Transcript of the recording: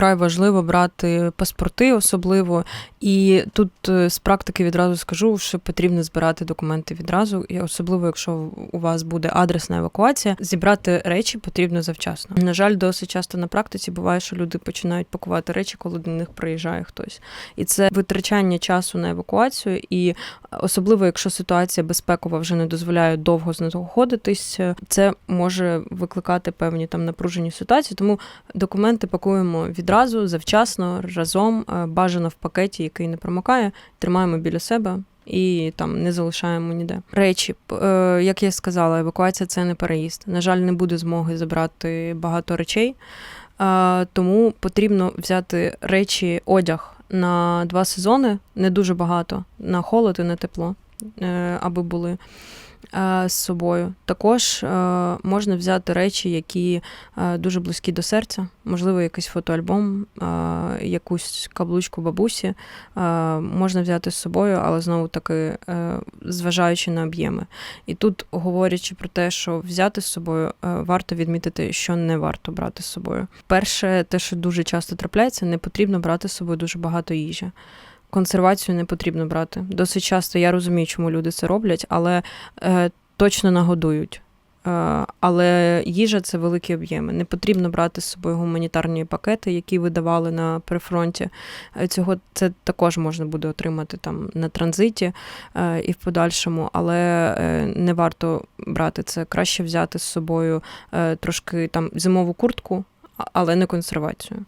вкрай важливо брати паспорти, особливо. І тут е, з практики відразу скажу, що потрібно збирати документи відразу, і особливо, якщо у вас буде адресна евакуація, зібрати речі потрібно завчасно. На жаль, досить часто на практиці буває, що люди починають пакувати речі, коли до них приїжджає хтось. І це витрачання часу на евакуацію, і особливо, якщо ситуація безпекова вже не дозволяє довго знаходитись, це може викликати певні там напружені ситуації. Тому документи пакуємо відразу, завчасно, разом, е, бажано в пакеті, який не промокає, тримаємо біля себе. І там не залишаємо ніде речі. Е, як я сказала, евакуація це не переїзд. На жаль, не буде змоги забрати багато речей, е, тому потрібно взяти речі, одяг на два сезони, не дуже багато, на холод і на тепло, аби були е, з собою. Також е, можна взяти речі, які е, дуже близькі до серця, можливо, якийсь фотоальбом, е, якусь каблучку бабусі. е, Можна взяти з собою, але знову таки е, зважаючи на об'єми. І тут, говорячи про те, що взяти з собою, е, варто відмітити, що не варто брати з собою. Перше, те, що дуже часто трапляється, не потрібно брати з собою дуже багато їжі. Консервацію не потрібно брати. Досить часто я розумію, чому люди це роблять, але е, точно нагодують. Е, але їжа це великі об'єми. Не потрібно брати з собою гуманітарні пакети, які видавали на прифронті. Е, Цього це також можна буде отримати там на транзиті е, і в подальшому, але е, не варто брати це. Краще взяти з собою е, трошки там зимову куртку, але не консервацію.